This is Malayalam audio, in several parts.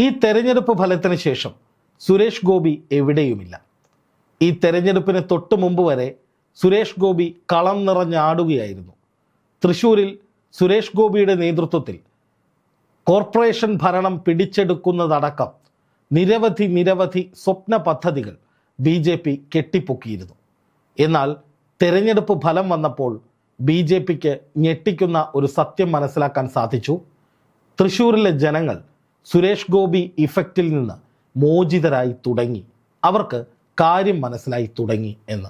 ഈ തെരഞ്ഞെടുപ്പ് ഫലത്തിന് ശേഷം സുരേഷ് ഗോപി എവിടെയുമില്ല. ഈ തെരഞ്ഞെടുപ്പിന് തൊട്ട് മുമ്പ് വരെ സുരേഷ് ഗോപി കളം നിറഞ്ഞാടുകയായിരുന്നു തൃശൂരിൽ സുരേഷ് ഗോപിയുടെ നേതൃത്വത്തിൽ കോർപ്പറേഷൻ ഭരണം പിടിച്ചെടുക്കുന്നതടക്കം നിരവധി നിരവധി സ്വപ്ന പദ്ധതികൾ ബി ജെ പി കെട്ടിപ്പൊക്കിയിരുന്നു. എന്നാൽ തെരഞ്ഞെടുപ്പ് ഫലം വന്നപ്പോൾ ബി ജെ പിക്ക് ഞെട്ടിക്കുന്ന ഒരു സത്യം മനസ്സിലാക്കാൻ സാധിച്ചു. തൃശ്ശൂരിലെ ജനങ്ങൾ സുരേഷ് ഗോപി ഇഫക്റ്റിൽ നിന്ന് മോചിതരായി തുടങ്ങി. അവർക്ക് കാര്യം മനസ്സിലായി തുടങ്ങി എന്ന്.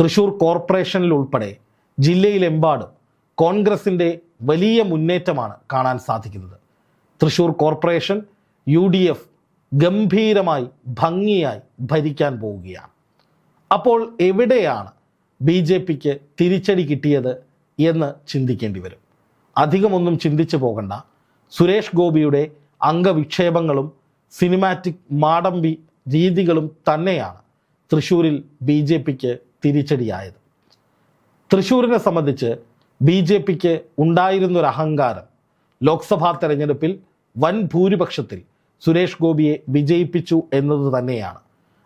തൃശൂർ കോർപ്പറേഷനിൽ ഉൾപ്പെടെ ജില്ലയിലെമ്പാടും കോൺഗ്രസിന്റെ വലിയ മുന്നേറ്റമാണ് കാണാൻ സാധിക്കുന്നത്. Thrissur corporation U D F ഗംഭീരമായി ഭംഗിയായി ഭരിക്കാൻ പോവുകയാണ്. അപ്പോൾ എവിടെയാണ് ബി ജെ പിക്ക് തിരിച്ചടി കിട്ടിയത് എന്ന് ചിന്തിക്കേണ്ടി വരും. അധികമൊന്നും ചിന്തിച്ചു പോകണ്ട. സുരേഷ് ഗോപിയുടെ അംഗവിക്ഷേപങ്ങളും സിനിമാറ്റിക് മാടമ്പി രീതികളും തന്നെയാണ് തൃശ്ശൂരിൽ ബി ജെ പിക്ക് തിരിച്ചടിയായത്. തൃശ്ശൂരിനെ സംബന്ധിച്ച് ബി ജെ പിക്ക് ഉണ്ടായിരുന്നൊരു അഹങ്കാരം ലോക്സഭാ തെരഞ്ഞെടുപ്പിൽ വൻ ഭൂരിപക്ഷത്തിൽ സുരേഷ് ഗോപിയെ വിജയിപ്പിച്ചു എന്നത് തന്നെയാണ്.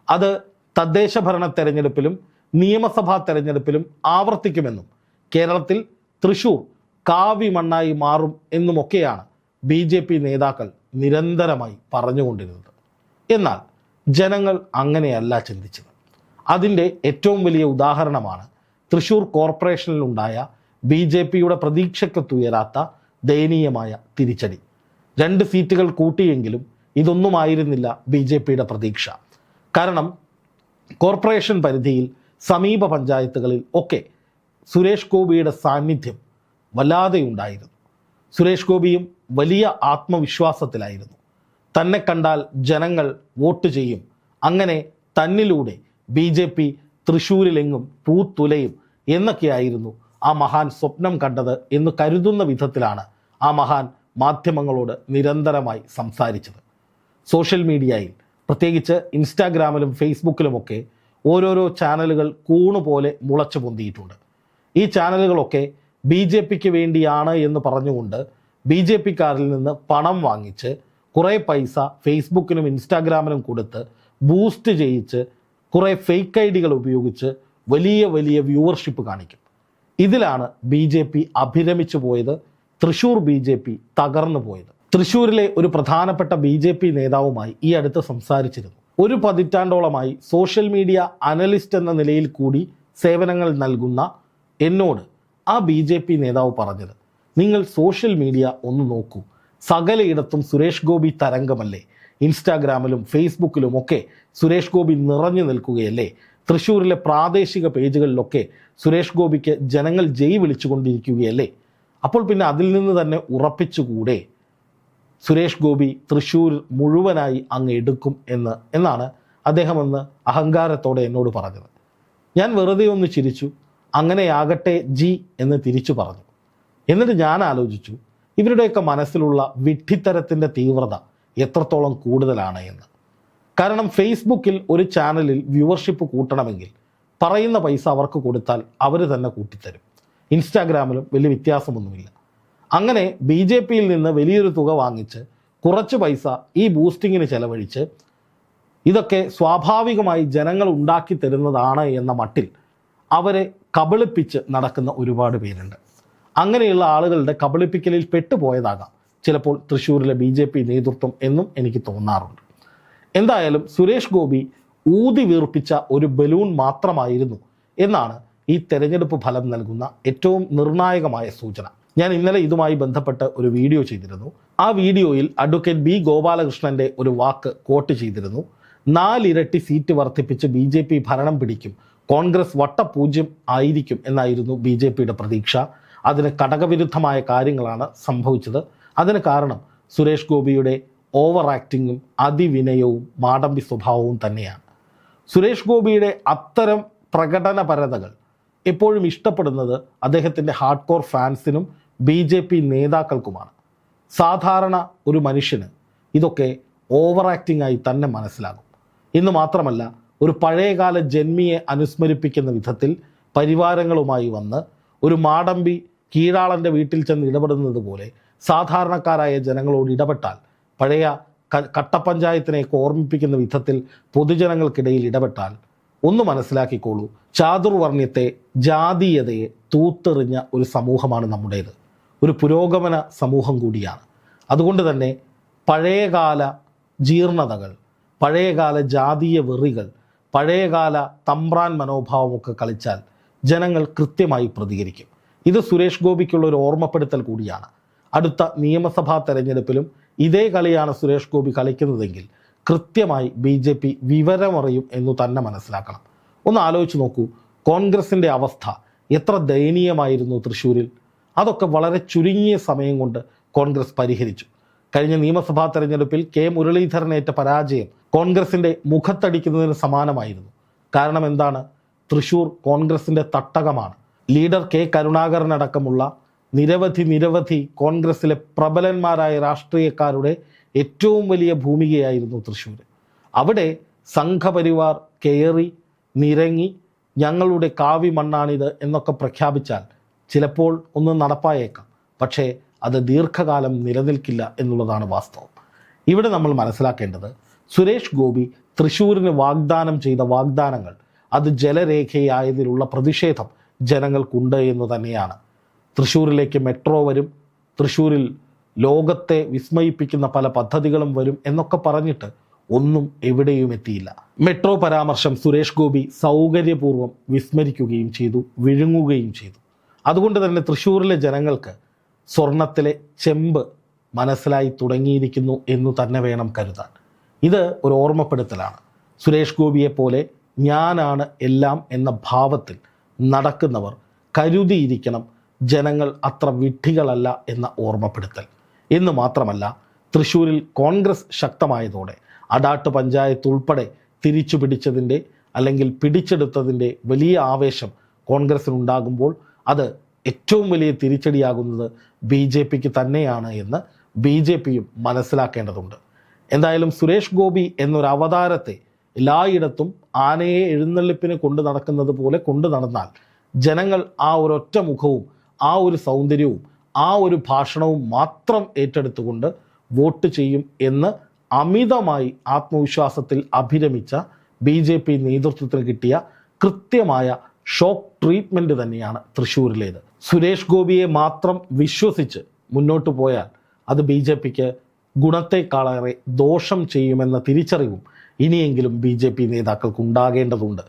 അത് തദ്ദേശ ഭരണ തെരഞ്ഞെടുപ്പിലും നിയമസഭാ തെരഞ്ഞെടുപ്പിലും ആവർത്തിക്കുമെന്നും കേരളത്തിൽ തൃശൂർ കാവി മണ്ണായി മാറും എന്നുമൊക്കെയാണ് ബി ജെ പി നേതാക്കൾ നിരന്തരമായി പറഞ്ഞുകൊണ്ടിരുന്നത്. എന്നാൽ ജനങ്ങൾ അങ്ങനെയല്ല ചിന്തിച്ചത്. അതിന്റെ ഏറ്റവും വലിയ ഉദാഹരണമാണ് തൃശൂർ കോർപ്പറേഷനിലുണ്ടായ ബി ജെ പിയുടെ പ്രതീക്ഷയ്ക്കത്തുയരാത്ത ദയനീയമായ തിരിച്ചടി. രണ്ട് സീറ്റുകൾ കൂട്ടിയെങ്കിലും ഇതൊന്നുമായിരുന്നില്ല ബി ജെ പിയുടെ പ്രതീക്ഷ. കാരണം കോർപ്പറേഷൻ പരിധിയിൽ സമീപ പഞ്ചായത്തുകളിൽ ഒക്കെ സുരേഷ് ഗോപിയുടെ സാന്നിധ്യം വല്ലാതെ ഉണ്ടായിരുന്നു സുരേഷ് ഗോപിയും വലിയ ആത്മവിശ്വാസത്തിലായിരുന്നു. തന്നെ കണ്ടാൽ ജനങ്ങൾ വോട്ട് ചെയ്യും. അങ്ങനെ തന്നിലൂടെ ബി ജെ പി തൃശ്ശൂരിലെങ്ങും പൂത്തുലയും എന്നൊക്കെയായിരുന്നു ആ മഹാൻ സ്വപ്നം കണ്ടത് എന്ന് കരുതുന്ന വിധത്തിലാണ് ആ മഹാൻ മാധ്യമങ്ങളോട് നിരന്തരമായി സംസാരിച്ചത്. സോഷ്യൽ മീഡിയയിൽ പ്രത്യേകിച്ച് ഇൻസ്റ്റാഗ്രാമിലും ഫേസ്ബുക്കിലുമൊക്കെ ഓരോരോ ചാനലുകൾ കൂണുപോലെ മുളച്ചു പൊന്തിയിട്ടുണ്ട്. ഈ ചാനലുകളൊക്കെ ബി ജെ പിക്ക് വേണ്ടിയാണ് എന്ന് പറഞ്ഞുകൊണ്ട് ബി ജെ പിക്കാരിൽ നിന്ന് പണം വാങ്ങിച്ച് കുറേ പൈസ ഫേസ്ബുക്കിനും ഇൻസ്റ്റാഗ്രാമിനും കൊടുത്ത് ബൂസ്റ്റ് ചെയ്യിച്ച് കുറേ ഫേക്ക് ഐ ഡികൾ ഉപയോഗിച്ച് വലിയ വലിയ വ്യൂവർഷിപ്പ് കാണിക്കും. ഇതിലാണ് ബി ജെ പി അഭിരമിച്ചു പോയത് തൃശൂർ ബി ജെ പി തകർന്നു പോയത്. തൃശൂരിലെ ഒരു പ്രധാനപ്പെട്ട ബി ജെ പി നേതാവുമായി ഈ അടുത്ത് സംസാരിച്ചിരുന്നു. ഒരു പതിറ്റാണ്ടോളമായി സോഷ്യൽ മീഡിയ അനലിസ്റ്റ് എന്ന നിലയിൽ കൂടി സേവനങ്ങൾ നൽകുന്ന എന്നോട് ആ ബി ജെ പി നേതാവ് പറഞ്ഞത്. നിങ്ങൾ സോഷ്യൽ മീഡിയ ഒന്ന് നോക്കൂ. സകലയിടത്തും സുരേഷ് ഗോപി തരംഗമല്ലേ? ഇൻസ്റ്റാഗ്രാമിലും ഫേസ്ബുക്കിലും ഒക്കെ സുരേഷ് ഗോപി നിറഞ്ഞു നിൽക്കുകയല്ലേ? തൃശ്ശൂരിലെ പ്രാദേശിക പേജുകളിലൊക്കെ സുരേഷ് ഗോപിക്ക് ജനങ്ങൾ ജയ് വിളിച്ചുകൊണ്ടിരിക്കുകയല്ലേ? അപ്പോൾ പിന്നെ അതിൽ നിന്ന് തന്നെ ഉറപ്പിച്ചുകൂടെ? സുരേഷ് ഗോപി തൃശ്ശൂർ മുഴുവനായി അങ്ങ് എടുക്കും എന്ന് എന്നാണ് അദ്ദേഹം അന്ന് അഹങ്കാരത്തോടെ എന്നോട് പറഞ്ഞത്. ഞാൻ വെറുതെ ഒന്ന് ചിരിച്ചു. അങ്ങനെയാകട്ടെ ജി എന്ന് തിരിച്ചു പറഞ്ഞു. എന്നിട്ട് ഞാൻ ആലോചിച്ചു ഇവരുടെയൊക്കെ മനസ്സിലുള്ള വിഡ്ഢിത്തരത്തിന്റെ തീവ്രത എത്രത്തോളം കൂടുതലാണ് എന്ന്. കാരണം ഫേസ്ബുക്കിൽ ഒരു ചാനലിൽ വ്യൂവർഷിപ്പ് കൂട്ടണമെങ്കിൽ പറയുന്ന പൈസ അവർക്ക് കൊടുത്താൽ അവർ തന്നെ കൂട്ടിത്തരും. ഇൻസ്റ്റാഗ്രാമിലും വലിയ വ്യത്യാസമൊന്നുമില്ല. അങ്ങനെ ബി ജെ പിയിൽ നിന്ന് വലിയൊരു തുക വാങ്ങിച്ച് കുറച്ച് പൈസ ഈ ബൂസ്റ്റിങ്ങിന് ചെലവഴിച്ച് ഇതൊക്കെ സ്വാഭാവികമായി ജനങ്ങൾ ഉണ്ടാക്കി തരുന്നതാണ് എന്ന മട്ടിൽ അവരെ കബളിപ്പിച്ച് നടക്കുന്ന ഒരുപാട് പേരുണ്ട്. അങ്ങനെയുള്ള ആളുകളുടെ കബളിപ്പിക്കലിൽ പെട്ടുപോയതാകാം. ചിലപ്പോൾ തൃശ്ശൂരിലെ ബി ജെ പി നേതൃത്വം എന്നും എനിക്ക് തോന്നാറുണ്ട്. എന്തായാലും സുരേഷ് ഗോപി ഊതി വീർപ്പിച്ച ഒരു ബലൂൺ മാത്രമായിരുന്നു എന്നാണ് ഈ തെരഞ്ഞെടുപ്പ് ഫലം നൽകുന്ന ഏറ്റവും നിർണായകമായ സൂചന. ഞാൻ ഇന്നലെ ഇതുമായി ബന്ധപ്പെട്ട് ഒരു വീഡിയോ ചെയ്തിരുന്നു. ആ വീഡിയോയിൽ അഡ്വക്കേറ്റ് ബി ഗോപാലകൃഷ്ണന്റെ ഒരു വാക്ക് കോട്ട് ചെയ്തിരുന്നു. നാലിരട്ടി സീറ്റ് വർദ്ധിപ്പിച്ച് ബി ജെ പി ഭരണം പിടിക്കും. കോൺഗ്രസ് വട്ടപൂജ്യം ആയിരിക്കും എന്നായിരുന്നു ബി ജെ പിയുടെ പ്രതീക്ഷ. അതിന് കടകവിരുദ്ധമായ കാര്യങ്ങളാണ് സംഭവിച്ചത്. അതിന് കാരണം സുരേഷ് ഗോപിയുടെ ഓവർ ആക്ടിങ്ങും അതിവിനയവും മാടമ്പി സ്വഭാവവും തന്നെയാണ്. സുരേഷ് ഗോപിയുടെ അത്തരം പ്രകടനപരതകൾ എപ്പോഴും ഇഷ്ടപ്പെടുന്നത് അദ്ദേഹത്തിന്റെ ഹാർഡ് കോർ ഫാൻസിനും ബി ജെ പി നേതാക്കൾക്കുമാണ്. സാധാരണ ഒരു മനുഷ്യന് ഇതൊക്കെ ഓവർ ആക്ടിംഗ് ആയി തന്നെ മനസ്സിലാകും. ഇന്ന് മാത്രമല്ല ഒരു പഴയകാല ജന്മിയെ അനുസ്മരിപ്പിക്കുന്ന വിധത്തിൽ പരിവാരങ്ങളുമായി വന്ന് ഒരു മാടമ്പി കീഴാളന്റെ വീട്ടിൽ ചെന്ന് ഇടപെടുന്നത് പോലെ സാധാരണക്കാരായ ജനങ്ങളോട് ഇടപെട്ടാൽ പഴയ കട്ടപ്പഞ്ചായത്തിനെയൊക്കെ ഓർമ്മിപ്പിക്കുന്ന വിധത്തിൽ പൊതുജനങ്ങൾക്കിടയിൽ ഇടപെട്ടാൽ ഒന്ന് മനസ്സിലാക്കിക്കോളൂ ചാതുർവർണ്യത്തെ ജാതീയതയെ തൂത്തെറിഞ്ഞ ഒരു സമൂഹമാണ് നമ്മുടേത്. ഒരു പുരോഗമന സമൂഹം കൂടിയാണ്. അതുകൊണ്ട് തന്നെ പഴയകാല ജീർണതകൾ പഴയകാല ജാതീയ വെറികൾ പഴയകാല തമ്പ്രാൻ മനോഭാവമൊക്കെ കളിച്ചാൽ ജനങ്ങൾ കൃത്യമായി പ്രതികരിക്കും. ഇത് സുരേഷ് ഗോപിക്കുള്ള ഒരു ഓർമ്മപ്പെടുത്തൽ കൂടിയാണ്. അടുത്ത നിയമസഭാ തെരഞ്ഞെടുപ്പിലും ഇതേ കളിയാണ് സുരേഷ് ഗോപി കളിക്കുന്നതെങ്കിൽ കൃത്യമായി ബി ജെ പി വിവരമറിയും എന്ന് തന്നെ മനസ്സിലാക്കണം. ഒന്ന് ആലോചിച്ച് നോക്കൂ കോൺഗ്രസിന്റെ അവസ്ഥ എത്ര ദയനീയമായിരുന്നു തൃശ്ശൂരിൽ. അതൊക്കെ വളരെ ചുരുങ്ങിയ സമയം കൊണ്ട് കോൺഗ്രസ് പരിഹരിച്ചു. കഴിഞ്ഞ നിയമസഭാ തെരഞ്ഞെടുപ്പിൽ കെ മുരളീധരനേറ്റ പരാജയം കോൺഗ്രസിന്റെ മുഖത്തടിക്കുന്നതിന് സമാനമായിരുന്നു. കാരണം എന്താണ്? തൃശ്ശൂർ കോൺഗ്രസിന്റെ തട്ടകമാണ്. ലീഡർ കെ കരുണാകരനടക്കമുള്ള നിരവധി നിരവധി കോൺഗ്രസിലെ പ്രബലന്മാരായ രാഷ്ട്രീയക്കാരുടെ ഏറ്റവും വലിയ ഭൂമികയായിരുന്നു തൃശ്ശൂർ. അവിടെ സംഘപരിവാർ കയറി നിരങ്ങി ഞങ്ങളുടെ കാവി മണ്ണാണിത് എന്നൊക്കെ പ്രഖ്യാപിച്ചാൽ ചിലപ്പോൾ ഒന്ന് നടപ്പായേക്കാം. പക്ഷേ അത് ദീർഘകാലം നിലനിൽക്കില്ല എന്നുള്ളതാണ് വാസ്തവം. ഇവിടെ നമ്മൾ മനസ്സിലാക്കേണ്ടത് സുരേഷ് ഗോപി തൃശ്ശൂരിന് വാഗ്ദാനം ചെയ്ത വാഗ്ദാനങ്ങൾ അത് ജലരേഖയായതിലുള്ള പ്രതിഷേധം ജനങ്ങൾക്കുണ്ട് എന്ന് തന്നെയാണ്. തൃശ്ശൂരിലേക്ക് മെട്രോ വരും തൃശ്ശൂരിൽ ലോകത്തെ വിസ്മയിപ്പിക്കുന്ന പല പദ്ധതികളും വരും എന്നൊക്കെ പറഞ്ഞിട്ട് ഒന്നും എവിടെയും എത്തിയില്ല. മെട്രോ പരാമർശം സുരേഷ് ഗോപി സൗകര്യപൂർവം വിസ്മരിക്കുകയും ചെയ്തു വിഴുങ്ങുകയും ചെയ്തു. അതുകൊണ്ട് തന്നെ തൃശ്ശൂരിലെ ജനങ്ങൾക്ക് സ്വർണത്തിലെ ചെമ്പ് മനസ്സിലായി തുടങ്ങിയിരിക്കുന്നു എന്ന് തന്നെ വേണം കരുതാൻ. ഇത് ഒരു ഓർമ്മപ്പെടുത്തലാണ്. സുരേഷ് ഗോപിയെ പോലെ ഞാനാണ് എല്ലാം എന്ന ഭാവത്തിൽ നടക്കുന്നവർ കരുതിയിരിക്കണം ജനങ്ങൾ അത്ര വിഡ്ഢികളല്ല എന്ന ഓർമ്മപ്പെടുത്തൽ. എന്ന് മാത്രമല്ല തൃശ്ശൂരിൽ കോൺഗ്രസ് ശക്തമായതോടെ അടാട്ട് പഞ്ചായത്ത് ഉൾപ്പെടെ തിരിച്ചു പിടിച്ചതിന്റെ അല്ലെങ്കിൽ പിടിച്ചെടുത്തതിന്റെ വലിയ ആവേശം കോൺഗ്രസ്സിനുണ്ടാകുമ്പോൾ അത് ഏറ്റവും വലിയ തിരിച്ചടിയാകുന്നത് ബി ജെ പിക്ക് തന്നെയാണ് എന്ന് ബി ജെ പിയും മനസ്സിലാക്കേണ്ടതുണ്ട്. എന്തായാലും സുരേഷ് ഗോപി എന്നൊരു അവതാരത്തെ എല്ലായിടത്തും ആനയെ എഴുന്നള്ളിപ്പിന് കൊണ്ടു നടക്കുന്നത് പോലെ കൊണ്ടു നടന്നാൽ ജനങ്ങൾ ആ ഒരൊറ്റ മുഖവും ആ ഒരു സൗന്ദര്യവും ആ ഒരു ഭാഷണവും മാത്രം ഏറ്റെടുത്തുകൊണ്ട് വോട്ട് ചെയ്യും എന്ന് അമിതമായി ആത്മവിശ്വാസത്തിൽ അഭിരമിച്ച ബി ജെ പി നേതൃത്വത്തിന് കിട്ടിയ കൃത്യമായ ഷോക്ക് ട്രീറ്റ്മെന്റ് തന്നെയാണ് തൃശ്ശൂരിലേത്. സുരേഷ് ഗോപിയെ മാത്രം വിശ്വസിച്ച് മുന്നോട്ട് പോയാൽ അത് ബി ജെ പിക്ക് ഗുണത്തെക്കാളേറെ ദോഷം ചെയ്യുമെന്ന തിരിച്ചറിവും ഇനിയെങ്കിലും ബി ജെ പി നേതാക്കൾക്ക് ഉണ്ടാകേണ്ടതുണ്ട്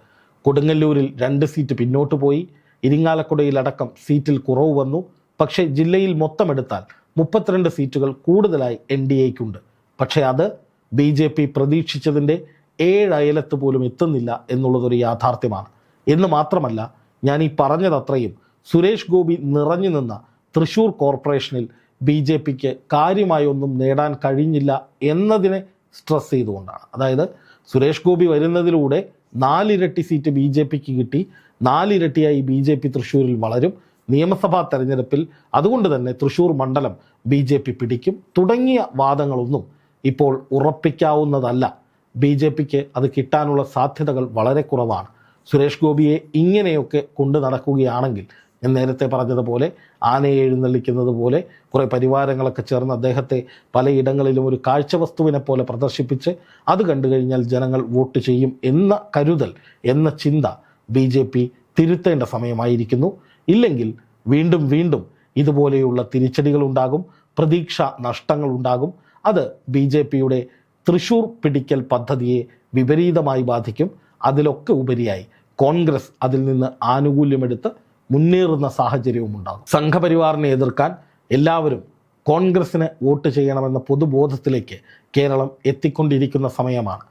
കൊടുങ്ങല്ലൂരിൽ രണ്ട് സീറ്റ് പിന്നോട്ട് പോയി. ഇരിങ്ങാലക്കുടയിലടക്കം സീറ്റിൽ കുറവ് വന്നു. പക്ഷേ ജില്ലയിൽ മൊത്തമെടുത്താൽ മുപ്പത്തിരണ്ട് സീറ്റുകൾ കൂടുതലായി എൻ ഡി എക്കുണ്ട് പക്ഷേ അത് ബി ജെ പി പ്രതീക്ഷിച്ചതിന്റെ ഏഴ് അയലത്ത് പോലും എത്തുന്നില്ല എന്നുള്ളതൊരു യാഥാർത്ഥ്യമാണ്. എന്ന് മാത്രമല്ല ഞാൻ ഈ പറഞ്ഞതത്രയും സുരേഷ് ഗോപി നിറഞ്ഞു നിന്ന തൃശൂർ കോർപ്പറേഷനിൽ ബി ജെ പിക്ക് കാര്യമായൊന്നും നേടാൻ കഴിഞ്ഞില്ല എന്നതിനെ സ്ട്രെസ് ചെയ്തുകൊണ്ടാണ്. അതായത് സുരേഷ് ഗോപി വരുന്നതിലൂടെ നാലിരട്ടി സീറ്റ് ബി ജെ പിക്ക് കിട്ടി. നാലിരട്ടിയായി ബി ജെ പി തൃശ്ശൂരിൽ വളരും. നിയമസഭാ തെരഞ്ഞെടുപ്പിൽ അതുകൊണ്ട് തന്നെ തൃശ്ശൂർ മണ്ഡലം ബി ജെ പി പിടിക്കും. തുടങ്ങിയ വാദങ്ങളൊന്നും ഇപ്പോൾ ഉറപ്പിക്കാവുന്നതല്ല. ബി ജെ പിക്ക് അത് കിട്ടാനുള്ള സാധ്യതകൾ വളരെ കുറവാണ്. സുരേഷ് ഗോപിയെ ഇങ്ങനെയൊക്കെ കൊണ്ടു നടക്കുകയാണെങ്കിൽ നേരത്തെ പറഞ്ഞതുപോലെ ആനയെ എഴുന്നള്ളിക്കുന്നത് പോലെ കുറേ പരിവാരങ്ങളൊക്കെ ചേർന്ന് അദ്ദേഹത്തെ പലയിടങ്ങളിലും ഒരു കാഴ്ചവസ്തുവിനെ പോലെ പ്രദർശിപ്പിച്ച് അത് കണ്ടു കഴിഞ്ഞാൽ ജനങ്ങൾ വോട്ട് ചെയ്യും എന്ന കരുതൽ എന്ന ചിന്ത ബി ജെ പി തിരുത്തേണ്ട സമയമായിരിക്കുന്നു. ഇല്ലെങ്കിൽ വീണ്ടും വീണ്ടും ഇതുപോലെയുള്ള തിരിച്ചടികളുണ്ടാകും പ്രതീക്ഷ നഷ്ടങ്ങളുണ്ടാകും അത് ബി ജെ പിയുടെ തൃശൂർ പിടിക്കൽ പദ്ധതിയെ വിപരീതമായി ബാധിക്കും. അതിലൊക്കെ ഉപരിയായി കോൺഗ്രസ് അതിൽ നിന്ന് ആനുകൂല്യമെടുത്ത് മുന്നേറുന്ന സാഹചര്യവും ഉണ്ടാകും. സംഘപരിവാറിനെ എതിർക്കാൻ എല്ലാവരും കോൺഗ്രസ്സിന് വോട്ട് ചെയ്യണമെന്ന പൊതുബോധത്തിലേക്ക് കേരളം എത്തിക്കൊണ്ടിരിക്കുന്ന സമയമാണ്.